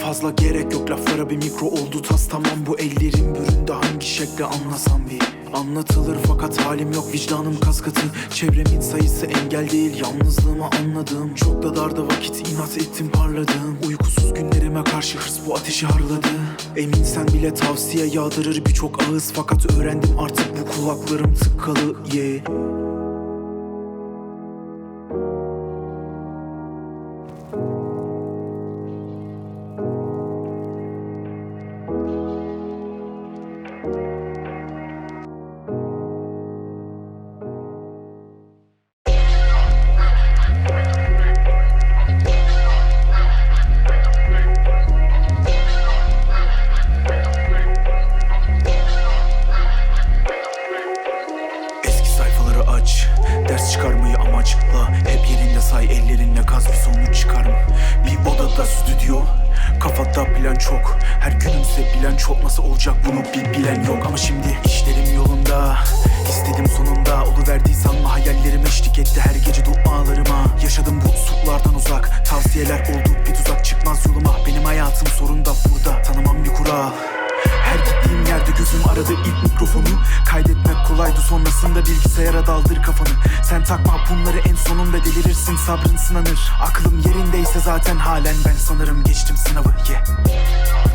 fazla gerek yok laflara bir mikro oldu tas. Tamam bu ellerim büründe hangi şekle anlasam bir? Anlatılır fakat halim yok vicdanım kas katı Çevremin sayısı engel değil yalnızlığımı anladım. Çok da darda vakit inat ettim parladım. Uykusuz günlerime karşı hırs bu ateşi harladı. Emin sen bile tavsiye yağdırır birçok ağız. Fakat öğrendim artık bu kulaklarım tıkalı yeah. Aç Ders çıkarmayı amaçla. Hep yerinde say ellerinle gaz bir sonuç çıkarım Bir odada stüdyo. Kafada plan çok. Her günümse bilen çok. Nasıl olacak bunu bir bilen yok. Ama şimdi işlerim yolunda. İstedim sonunda. Oluverdiği sanma hayallerim eşlik etti Her gece dualarıma. Yaşadım bu sulardan uzak. Tavsiyeler oldu bir tuzak çıkmaz aradı ilk mikrofonu. Kaydetmek kolaydı sonrasında bilgisayara daldır kafanı. Sen takma bunları en sonunda delirirsin sabrın sınanır. Aklım yerindeyse zaten halen ben sanırım geçtim sınavı yeah.